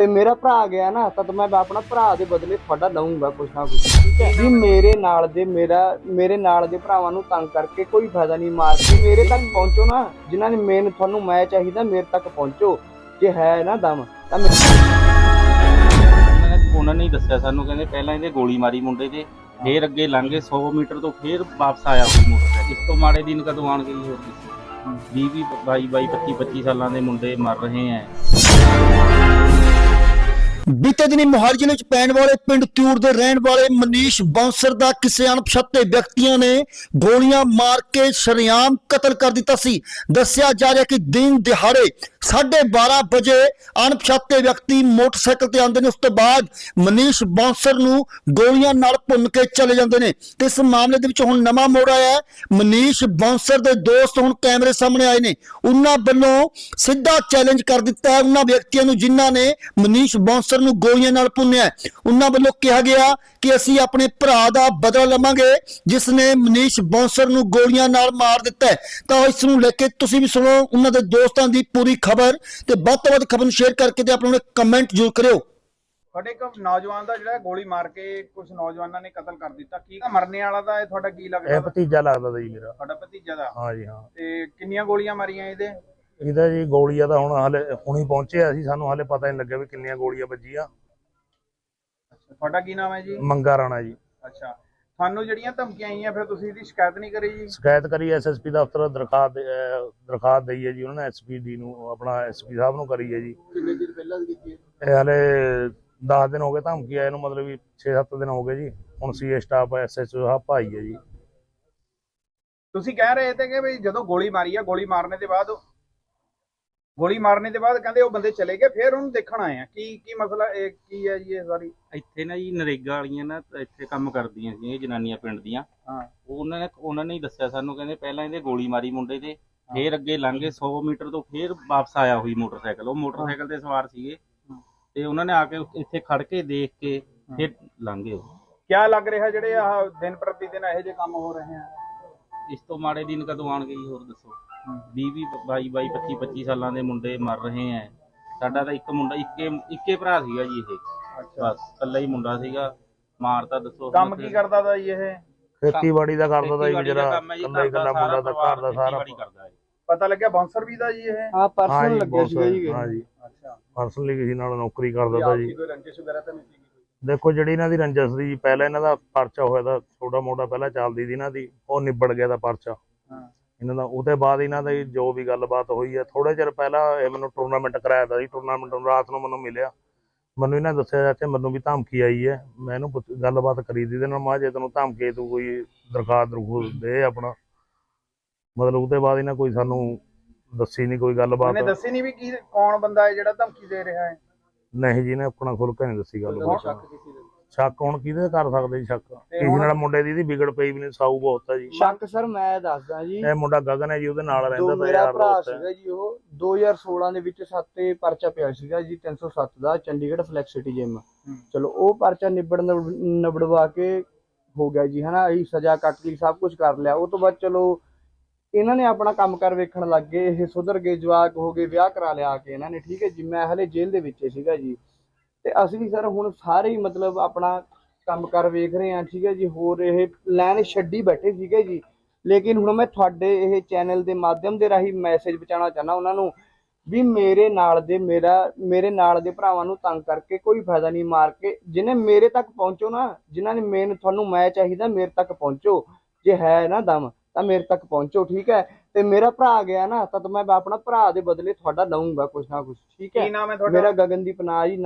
ਤੇ ਮੇਰਾ ਭਰਾ ਗਿਆ ਨਾ, ਤਾਂ ਮੈਂ ਆਪਣਾ ਭਰਾ ਦੇ ਬਦਲੇ ਤੁਹਾਡਾ ਲਵਾਂਗਾ ਕੁਛ ਨਾ ਕੁਛ, ਠੀਕ ਹੈ? ਜੀ ਮੇਰੇ ਨਾਲ ਦੇ ਮੇਰਾ, ਮੇਰੇ ਨਾਲ ਦੇ ਭਰਾਵਾਂ ਨੂੰ ਤੰਗ ਕਰਕੇ ਕੋਈ ਫਾਇਦਾ ਨਹੀਂ ਮਾਰ ਕੇ ਮੇਰੇ ਤੱਕ ਪਹੁੰਚੋ ਨਾ, ਜਿਨ੍ਹਾਂ ਨੇ ਮੇਨ ਤੁਹਾਨੂੰ ਮੈਂ ਚਾਹੀਦਾ, ਮੇਰੇ ਤੱਕ ਪਹੁੰਚੋ। ਜੇ ਹੈ ਨਾ ਦਮ, ਤਾਂ ਉਹਨਾਂ ਨੇ ਦੱਸਿਆ ਸਾਨੂੰ, ਕਹਿੰਦੇ ਪਹਿਲਾਂ ਇਹਦੇ ਗੋਲੀ ਮਾਰੀ ਮੁੰਡੇ ਤੇ, ਫੇਰ ਅੱਗੇ ਲੰਘੇ 100 ਮੀਟਰ ਤੋਂ ਫੇਰ ਵਾਪਸ ਆਇਆ ਹੋਈ ਮੋਟਰਸਾਈਕਲ। ਇਸ ਤੋਂ ਮਾੜੇ ਦਿਨ ਕਦੋਂ ਆਣਗੇ ਜੀ ਹੋਰ ਕਿਸੇ? 20 22 22 25 25 ਸਾਲਾਂ ਦੇ ਮੁੰਡੇ ਮਰ ਰਹੇ ਐ। ਬੀਤੇ ਦਿਨੀ ਮੋਹਾਲੀ ਜ਼ਿਲ੍ਹੇ ਵਿੱਚ ਪੈਣ ਵਾਲੇ ਪਿੰਡ ਤਿਊੜ ਦੇ ਰਹਿਣ ਵਾਲੇ ਮਨੀਸ਼ ਬੌਂਸਰ ਦਾ ਕਿਸੇ ਅਣਪਛਾਤੇ ਵਿਅਕਤੀਆਂ ਨੇ ਗੋਲੀਆਂ ਮਾਰ ਕੇ ਸ਼ਰੇਆਮ ਕਤਲ ਕਰ ਦਿੱਤਾ ਸੀ। ਦੱਸਿਆ ਜਾ ਰਿਹਾ ਕਿ ਦਿਨ ਦਿਹਾੜੇ 12:30 ਵਜੇ ਅਣਪਛਾਤੇ ਵਿਅਕਤੀ ਮੋਟਰਸਾਈਕਲ ਤੇ ਆਉਂਦੇ ਨੇ, ਉਸ ਤੋਂ ਬਾਅਦ ਮਨੀਸ਼ ਬੌਂਸਰ ਨੂੰ ਗੋਲੀਆਂ ਨਾਲ ਭੁੰਨ ਕੇ ਚਲੇ ਜਾਂਦੇ ਨੇ। ਤੇ ਇਸ ਮਾਮਲੇ ਦੇ ਵਿੱਚ ਹੁਣ ਨਵਾਂ ਮੋੜ ਆਇਆ ਹੈ। ਮਨੀਸ਼ ਬੌਂਸਰ ਦੇ ਦੋਸਤ ਹੁਣ ਕੈਮਰੇ ਸਾਹਮਣੇ ਆਏ ਨੇ। ਉਹਨਾਂ ਵੱਲੋਂ ਸਿੱਧਾ ਚੈਲੰਜ ਕਰ ਦਿੱਤਾ ਹੈ ਉਹਨਾਂ ਵਿਅਕਤੀਆਂ ਨੂੰ, ਜਿਨ੍ਹਾਂ ਨੇ ਮਨੀਸ਼ ਬੌਂਸਰ ਨੂੰ ਗੋਲੀਆਂ ਨਾਲ ਭੁੰਨਿਆ ਉਹਨਾਂ ਵੱਲੋਂ ਕਿਹਾ ਗਿਆ ਕਿ ਅਸੀਂ ਆਪਣੇ ਭਰਾ ਦਾ ਬਦਲਾ ਲਵਾਂਗੇ, ਜਿਸ ਨੇ ਮਨੀਸ਼ ਬੌਂਸਰ ਨੂੰ ਗੋਲੀਆਂ ਨਾਲ ਮਾਰ ਦਿੱਤਾ ਹੈ। ਤਾਂ ਇਸ ਨੂੰ ਲੈ ਕੇ ਤੁਸੀਂ ਵੀ ਸੁਣੋ, ਉਹਨਾਂ ਦੇ ਦੋਸਤਾਂ ਦੀ ਪੂਰੀ ਖਬਰ ਤੇ ਵੱਧ ਤੋਂ ਵੱਧ ਖਬਰ ਨੂੰ ਸ਼ੇਅਰ ਕਰਕੇ ਤੇ ਆਪਣੇ ਕਮੈਂਟ ਜ਼ਰੂਰ ਕਰਿਓ। ਤੁਹਾਡੇ ਇੱਕ ਨੌਜਵਾਨ ਦਾ ਜਿਹੜਾ ਗੋਲੀ ਮਾਰ ਕੇ ਕੁਝ ਨੌਜਵਾਨਾਂ ਨੇ ਕਤਲ ਕਰ ਦਿੱਤਾ। ਕੀ ਮਰਨੇ ਵਾਲਾ ਦਾ ਇਹ ਤੁਹਾਡਾ ਕੀ ਇਹ ਲੱਗਦਾ ਭਤੀਜਾ ਲੱਗਦਾ ਤਾ ਜੀ ਮੇਰਾ। ਤੁਹਾਡਾ ਭਤੀਜਾ ਦਾ? ਹਾਂ ਜੀ ਹਾਂ। ਤੇ ਕਿੰਨੀਆਂ ਗੋਲੀਆਂ ਮਾਰੀਆਂ ਇਹਦੇ? ਇਹਦਾ ਜੀ ਗੋਲੀਆਂ ਦਾ ਹੁਣ ਹਲੇ ਹੁਣੀ ਪਹੁੰਚਿਆ ਸੀ। ਸਾਨੂੰ ਹਲੇ ਪਤਾ ਨਹੀਂ ਲੱਗਿਆ ਵੀ ਕਿੰਨੀਆਂ ਗੋਲੀਆਂ ਵੱਜੀਆਂ। ਤੁਹਾਡਾ ਕੀ ਨਾਮ ਹੈ ਜੀ? ਮੰਗਾ ਰਾਣਾ ਜੀ। ਅੱਛਾ ਤੁਹਾਨੂੰ ਜਿਹੜੀਆਂ ਧਮਕੀਆਂ ਆਈਆਂ ਫਿਰ ਤੁਸੀਂ ਇਹਦੀ ਸ਼ਿਕਾਇਤ ਨਹੀਂ ਕਰੀ ਜੀ? ਸ਼ਿਕਾਇਤ ਕਰੀ ਐਸਐਸਪੀ ਦਫ਼ਤਰ ਦਰਖਾਸਤ ਦਰਖਾਸਤ ਦਈ ਹੈ ਜੀ ਉਹਨਾਂ ਨੇ ਐਸਪੀਡੀ ਨੂੰ ਆਪਣਾ ਐਸਪੀ ਸਾਹਿਬ ਨੂੰ ਕਰੀ ਹੈ ਜੀ। ਕਿੰਨੇ ਦਿਨ ਪਹਿਲਾਂ ਕੀਤੀ ਇਹ ਹਲੇ 10 ਦਿਨ ਹੋ ਗਏ ਧਮਕੀ ਆਏ ਨੂੰ ਮਤਲਬ ਵੀ 6-7 ਦਿਨ ਹੋ ਗਏ ਜੀ। ਹੁਣ ਸੀਏ ਸਟਾਫ ਐਸਐਚਓ ਸਾਹਿਬ ਭਾਈ ਹੈ ਜੀ। ਤੁਸੀਂ ਕਹਿ ਰਹੇ ਤੇ ਕਿ ਵੀ ਜਦੋਂ ਗੋਲੀ ਮਾਰੀ ਆ ਗੋਲੀ ਮਾਰਨੇ ਦੇ ਬਾਅਦ ਗੋਲੀ ਮਾਰਨੇ ਦੇ ਬਾਅਦ ਕਹਿੰਦੇ ਉਹ ਬੰਦੇ ਚਲੇ ਗਏ ਫਿਰ ਉਹਨੂੰ ਦੇਖਣ ਆਏ ਆ। ਕੀ ਕੀ ਮਸਲਾ ਇਹ ਕੀ ਹੈ ਜੀ ਇਹ ਸਾਰੀ? ਇੱਥੇ ਨਾ ਜੀ ਨਰੇਗਾ ਵਾਲੀਆਂ ਨਾ ਇੱਥੇ ਕੰਮ ਕਰਦੀਆਂ ਸੀ ਇਹ ਜਨਾਨੀਆਂ ਪਿੰਡ ਦੀਆਂ। ਹਾਂ। ਉਹ ਉਹਨਾਂ ਨੇ ਉਹਨਾਂ ਨੇ ਹੀ ਦੱਸਿਆ ਸਾਨੂੰ ਕਹਿੰਦੇ ਪਹਿਲਾਂ ਇਹਦੇ ਗੋਲੀ ਮਾਰੀ ਮੁੰਡੇ ਤੇ ਫੇਰ ਅੱਗੇ ਲੰਘੇ 100 ਮੀਟਰ ਤੋਂ ਫੇਰ ਵਾਪਸ ਆਇਆ ਹੋਈ ਮੋਟਰਸਾਈਕਲ। ਉਹ ਮੋਟਰਸਾਈਕਲ ਤੇ ਸਵਾਰ ਸੀਗੇ। ਤੇ ਉਹਨਾਂ ਨੇ ਆ ਕੇ ਇੱਥੇ ਖੜ ਕੇ ਦੇਖ ਕੇ ਫਿਰ ਲੰਘੇ ਉਹ। ਕਿਆ ਲੱਗ ਰਿਹਾ ਜਿਹੜੇ ਆਹ ਦਿਨ ਪ੍ਰਤੀ ਦਿਨ ਇਹੋ ਜਿਹੇ ਕੰਮ ਹੋ ਰਹੇ ਆ? ਇਸ ਤੋਂ ਮਾੜੇ ਦਿਨ ਕਦੋਂ ਆਣਗੇ ਜੀ ਹੋਰ ਦੱਸੋ? 20 22 22 25 25 ਸਾਲਾਂ ਦੇ ਮੁੰਡੇ ਮਰ ਰਹੇ ਐ। ਸਾਡਾ ਤਾਂ ਇੱਕ ਮੁੰਡਾ ਇੱਕੇ ਇੱਕੇ ਭਰਾ ਸੀਗਾ ਜੀ ਇਹ। ਅੱਛਾ। ਬਸ ਇਕੱਲਾ ਹੀ ਮੁੰਡਾ ਸੀਗਾ। ਮਾਰਤਾ ਦੱਸੋ ਕੰਮ ਕੀ ਕਰਦਾ ਦਾ ਜੀ ਇਹ? ਖੇਤੀਬਾੜੀ ਦਾ ਕਰਦਾ ਤਾ ਜੀ ਖੇਤੀਬਾੜੀ ਦਾ ਜਿਹੜਾ ਕੰਮ ਹੈ ਜੀ, ਕੱਲਾ ਹੀ ਘਰ ਦਾ ਕੱਲਾ ਮੁੰਡਾ ਦਾ ਘਰ ਦਾ ਸਾਰਾ ਪਤਾ ਲੱਗਿਆ ਬਾਉਂਸਰ ਵੀ ਦਾ ਜੀ ਇਹ? ਹਾਂ ਪਰਸਨਲ ਲੱਗਿਆ ਸੀਗਾ ਜੀ ਹਾਂ ਜੀ। ਅੱਛਾ। ਪਰਸਨਲੀ ਕਿਸੇ ਨਾਲ ਨੌਕਰੀ ਕਰਦਾ ਤਾ ਜੀ ਕੋਈ ਰੰਜਿਸ਼ ਵਗੈਰਾ ਤਾਂ ਨਹੀਂ ਦੇਖੋ ਜਿਹੜੀ ਇਹਨਾਂ ਦੀ ਰੰਜਸ ਦੀ ਪਹਿਲਾਂ ਇਹਨਾਂ ਦਾ ਪਰਚਾ ਹੋਇਆ ਦਾ ਛੋਟਾ ਮੋਟਾ ਪਹਿਲਾਂ ਚੱਲਦੀ ਸੀ ਇਹਨਾਂ ਦੀ ਉਹ ਨਿਬੜ ਗਿਆ ਦਾ ਪਰਚਾ। ਇਹਨਾਂ ਦਾ ਉਹਦੇ ਬਾਅਦ ਇਹਨਾਂ ਦੀ ਜੋ ਵੀ ਗੱਲਬਾਤ ਹੋਈ ਹੈ ਥੋੜੇ ਚਿਰ ਪਹਿਲਾਂ ਇਹ ਮੈਨੂੰ ਟੂਰਨਾਮੈਂਟ ਕਰਾਇਆ ਤਾ ਜੀ ਟੂਰਨਾਮੈਂਟ ਨੂੰ ਰਾਤ ਨੂੰ ਮੈਨੂੰ ਮਿਲਿਆ। ਮੈਨੂੰ ਇਹਨਾਂ ਦੱਸਿਆ ਚਾਚਾ ਮੈਨੂੰ ਵੀ ਧਮਕੀ ਆਈ ਹੈ ਮੈਂ ਇਹਨੂੰ ਗੱਲਬਾਤ ਕਰੀ ਦੀ ਦੇ ਨਾਲ ਮਾ ਜੇ ਤੈਨੂੰ ਧਮਕੀ ਤੂੰ ਕੋਈ ਦਰਖਾਸਤ ਦਰਖੂਸ ਦੇ ਆਪਣਾ। ਮਤਲਬ ਉਹਦੇ ਬਾਅਦ ਇਹਨਾਂ ਕੋਈ ਸਾਨੂੰ ਦੱਸੀ ਨਹੀਂ ਕੋਈ ਗੱਲਬਾਤ। ਉਹਨੇ ਦੱਸੀ ਨਹੀਂ ਵੀ ਕੀ ਕੌਣ ਬੰਦਾ ਹੈ ਜਿਹੜਾ ਧਮਕੀ ਦੇ ਰਿਹਾ ਹੈ? ਨਹੀਂ ਜੀ ਨੇ ਆਪਣਾ ਖੁੱਲ ਕੇ ਨਹੀਂ ਦੱਸੀ ਗੱਲਬਾਤ ਕਿਸੇ ਦੇ। ਸ਼ੱਕ ਹੁਣ ਕਿਹਦੇ ਕਰ ਸਕਦੇ ਜੀ ਸ਼ੱਕ? ਕਿਸੇ ਨਾਲ ਮੁੰਡੇ ਦੀ ਇਹਦੀ ਵਿਗੜ ਪਈ ਵੀ ਨਹੀਂ ਸਾਊ ਬਹੁਤ ਹੈ ਜੀ। ਸ਼ੱਕ ਸਰ ਮੈਂ ਦੱਸਦਾ ਜੀ। ਇਹ ਮੁੰਡਾ ਗਗਨ ਹੈ ਜੀ ਉਹਦੇ ਨਾਲ ਰਹਿੰਦਾ ਤਾਂ ਮੇਰਾ ਯਾਰ ਭਰਾ ਦੋਸਤ ਹੈ। ਸੀਗਾ ਜੀ ਉਹ। 2016 ਦੇ ਵਿੱਚ ਸੱਤੇ ਪਰਚਾ ਪਿਆ ਸੀਗਾ ਜੀ 307 ਦਾ ਚੰਡੀਗੜ੍ਹ ਫਲੈਕਸ ਸਿਟੀ ਜਿਮ ਚਲੋ ਉਹ ਪਰਚਾ ਨਿਬੜ ਨਿਬੜਵਾ ਕੇ ਹੋ ਗਿਆ ਜੀ ਹਨਾ? ਅਸੀਂ ਸਜ਼ਾ ਕੱਟ ਲਈ ਸਭ ਕੁਝ ਕਰ ਲਿਆ। ਉਹ ਤੋਂ ਬਾਅਦ ਚਲੋ ਇਹਨਾਂ ਨੇ ਆਪਣਾ ਕੰਮ ਕਰ ਵੇਖਣ ਲੱਗ ਗਏ, ਇਹ ਸੁਧਰ ਗਏ, ਜਵਾਕ ਹੋ ਗਏ, ਵਿਆਹ ਕਰਾ ਲਿਆ ਕੇ ਇਹਨਾਂ ਨੇ, ਠੀਕ ਹੈ ਜੀ, ਮੈਂ ਹਲੇ ਜੇਲ੍ਹ ਦੇ ਵਿੱਚ ਸੀਗਾ ਜੀ। ਤੇ ਅਸੀਂ ਸਰ ਹੁਣ ਸਾਰੇ ਹੀ ਮਤਲਬ ਆਪਣਾ ਕੰਮ ਕਰ ਵੇਖ ਰਹੇ ਹਾਂ, ਠੀਕ ਹੈ ਜੀ, ਹੋਰ ਇਹ ਲੈਣ ਛੱਡੀ ਬੈਠੇ ਸੀਗੇ ਜੀ। ਲੇਕਿਨ ਹੁਣ ਮੈਂ ਤੁਹਾਡੇ ਇਹ ਚੈਨਲ ਦੇ ਮਾਧਿਅਮ ਦੇ ਰਾਹੀਂ ਮੈਸੇਜ ਪਹੁੰਚਾਉਣਾ ਚਾਹੁੰਦਾ ਉਹਨਾਂ ਨੂੰ ਵੀ ਮੇਰੇ ਨਾਲ ਦੇ, ਮੇਰਾ, ਮੇਰੇ ਨਾਲ ਦੇ ਭਰਾਵਾਂ ਨੂੰ ਤੰਗ ਕਰਕੇ ਕੋਈ ਫਾਇਦਾ ਨਹੀਂ, ਮਾਰ ਕੇ ਜਿਹਨੇ ਮੇਰੇ ਤੱਕ ਪਹੁੰਚੋ ਨਾ, ਜਿਨ੍ਹਾਂ ਨੇ ਮੇਨ, ਤੁਹਾਨੂੰ ਮੈਂ ਚਾਹੀਦਾ, ਮੇਰੇ ਤੱਕ ਪਹੁੰਚੋ। ਜੇ ਹੈ ਨਾ ਦਮ ਤਾਂ ਮੇਰੇ ਤੱਕ ਪਹੁੰਚੋ ਠੀਕ ਹੈ? ਤੇ ਮੇਰਾ ਭਰਾ ਗਿਆ ਨਾ ਤਾਂ ਮੈਂ ਆਪਣਾ ਭਰਾ ਦੇ ਬਦਲੇ ਤੁਹਾਡਾ ਲਵਾਂਗਾ ਕੁਛ ਨਾ ਕੁਛ ਠੀਕ ਹੈ? ਕੀ ਨਾਮ ਹੈ ਤੁਹਾਡਾ? ਮੇਰਾ ਗਗਨਦੀਪ ਨਾਂ ਜੀ